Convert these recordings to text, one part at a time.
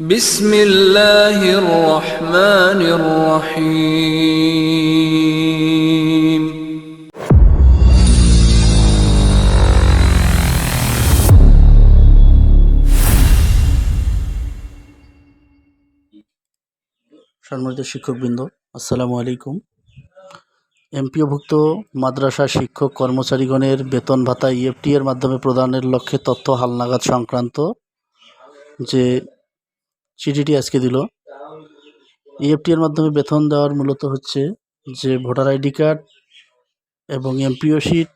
بسم الله الرحمن الرحيم সম্মানিত শিক্ষকবৃন্দ আসসালামু আলাইকুম এমপিওভুক্ত মাদ্রাসা শিক্ষক কর্মচারীগণের বেতন ভাতা ইএফটি এর মাধ্যমে প্রদানের লক্ষ্যে তথ্য হালনাগাদ সংক্রান্ত যে চিঠিটি আজকে দিল। ইএফটি এর মাধ্যমে বেতন দেওয়ার মূলত হচ্ছে যে ভোটার আইডি কার্ড এবং এমপিও শিট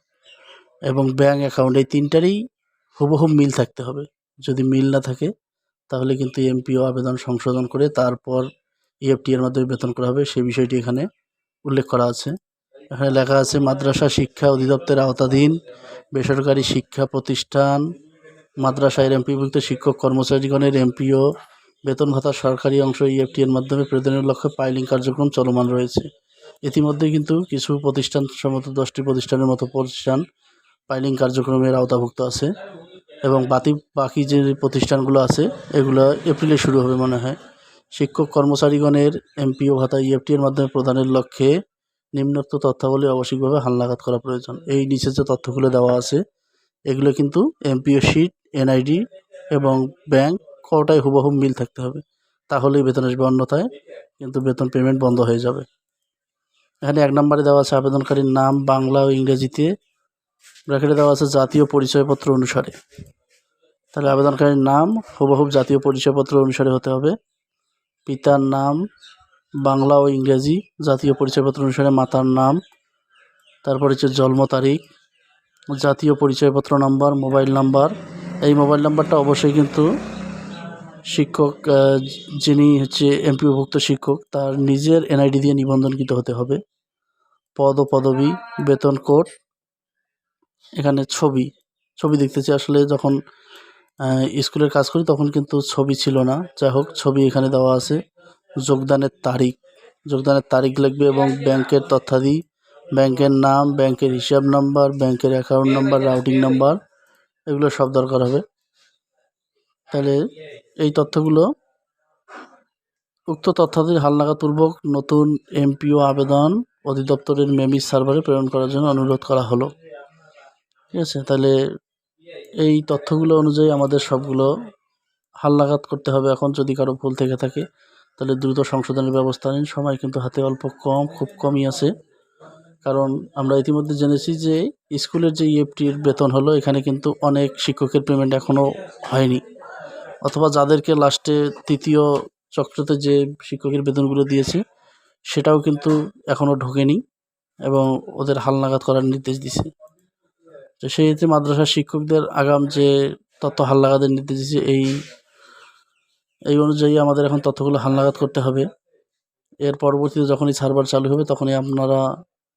এবং ব্যাঙ্ক অ্যাকাউন্ট এই তিনটারই হুবহু মিল থাকতে হবে। যদি মিল না থাকে, তাহলে কিন্তু এমপিও আবেদন সংশোধন করে তারপর ইএফটি এর মাধ্যমে বেতন করা হবে। সেই বিষয়টি এখানে উল্লেখ করা আছে। এখানে লেখা আছে, মাদ্রাসা শিক্ষা অধিদপ্তরের আওতাধীন বেসরকারি শিক্ষা প্রতিষ্ঠান মাদ্রাসায় এমপিভুক্ত শিক্ষক কর্মচারীগণের এমপিও বেতন ভাতা সরকারি অংশ ইএফটি এর মাধ্যমে প্রদানের লক্ষ্যে পাইলিং কার্যক্রম চলমান রয়েছে। ইতিমধ্যে কিন্তু কিছু প্রতিষ্ঠান, সম্ভবত দশটি প্রতিষ্ঠানের মতো প্রতিষ্ঠান পাইলিং কার্যক্রমের আওতাভুক্ত আছে এবং বাকি বাকি যে প্রতিষ্ঠানগুলো আছে, এগুলো এপ্রিলে শুরু হবে মনে হয়। শিক্ষক কর্মচারীগণের এমপিও ভাতা ইএফটি এর মাধ্যমে প্রদানের লক্ষ্যে নিম্নোক্ত তথ্যাবলী আবশ্যিকভাবে হালনাগাদ করা প্রয়োজন। এই নিচে যে তথ্যগুলো দেওয়া আছে, এগুলো কিন্তু এমপিও শিট, এনআইডি এবং ব্যাংক কোটায় হুবহু মিল থাকতে হবে, তাহলেই বেতন আসবে অন্যথায়, কিন্তু বেতন পেমেন্ট বন্ধ হয়ে যাবে। এখানে এক নম্বরে দেওয়া আছে আবেদনকারীর নাম, বাংলা ও ইংরেজিতে ব্র্যাকেটে দেওয়া আছে জাতীয় পরিচয়পত্র অনুসারে। তাহলে আবেদনকারীর নাম হুবহুব জাতীয় পরিচয়পত্র অনুসারে হতে হবে। পিতার নাম, বাংলা ও ইংরেজি জাতীয় পরিচয়পত্র অনুসারে মাতার নাম, তারপর হচ্ছে জন্ম তারিখ, জাতীয় পরিচয়পত্র নাম্বার, মোবাইল নাম্বার। এই মোবাইল নাম্বারটা অবশ্যই কিন্তু শিক্ষক যিনি হচ্ছে এমপিওভুক্ত শিক্ষক, তার নিজের এনআইডি দিয়ে নিবন্ধনকৃত হতে হবে। পদ পদবি, বেতন কোড, এখানে ছবি। ছবি দেখতেছি আসলে যখন স্কুলের কাজ করি তখন কিন্তু ছবি ছিল না। যাই হোক, ছবি এখানে দেওয়া আছে। যোগদানের তারিখ। যোগদানের তারিখ লিখবে এবং ব্যাংকের তথ্যাদি, ব্যাংকের নাম, ব্যাংকের হিসাব নাম্বার, ব্যাংকের অ্যাকাউন্ট নাম্বার, রাউটিং নাম্বার, এগুলো সব দরকার হবে। তাহলে এই তথ্যগুলো উক্ত তথ্যাদি হালনাগাদপূর্বক নতুন এমপিও আবেদন অধিদপ্তরের মেমিস সার্ভারে প্রেরণ করার জন্য অনুরোধ করা হলো। ঠিক আছে? তাহলে এই তথ্যগুলো অনুযায়ী আমাদের সবগুলো হালনাগাদ করতে হবে এখন যদি কারও ভুল থেকে থাকে, তাহলে দ্রুত সংশোধনের ব্যবস্থা নিন। সময় কিন্তু হাতে অল্প কম, খুব কমই আছে। কারণ আমরা ইতিমধ্যে জেনেছি যে স্কুলের যে ইএফটির বেতন হলো, এখানে কিন্তু অনেক শিক্ষকের পেমেন্ট এখনও হয়নি। অথবা যাদেরকে লাস্টে তৃতীয় চক্রতে যে শিক্ষকের বেতনগুলো দিয়েছে, সেটাও কিন্তু এখনও ঢোকেনি এবং ওদের হালনাগাদ করার নির্দেশ দিছে। তো সেই মাদ্রাসার শিক্ষকদের আগাম যে তথ্য হালনাগাদের নির্দেশ দিয়েছে এই এই অনুযায়ী আমাদের এখন তথ্যগুলো হালনাগাদ করতে হবে। এর পরবর্তীতে যখনই সার্ভার চালু হবে, তখনই আপনারা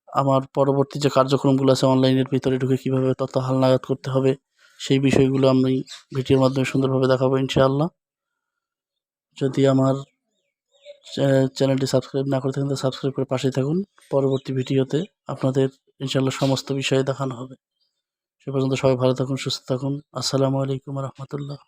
আমার পরবর্তী যে কার্যক্রমগুলো আছে অনলাইনের ভিতরে ঢুকে কীভাবে তথ্য হালনাগাদ করতে হবে সেই বিষয়গুলো আমি ভিডিওর মাধ্যমে সুন্দরভাবে দেখাবো ইনশাআল্লাহ। যদি আমার চ্যানেলটি সাবস্ক্রাইব না করে থাকেন তো সাবস্ক্রাইব করে পাশেই থাকুন। পরবর্তী ভিডিওতে আপনাদের ইনশাআল্লাহ সমস্ত বিষয়ে দেখানো হবে। সে পর্যন্ত সবাই ভালো থাকুন, সুস্থ থাকুন। আসসালামু আলাইকুম রহমতুল্লাহ।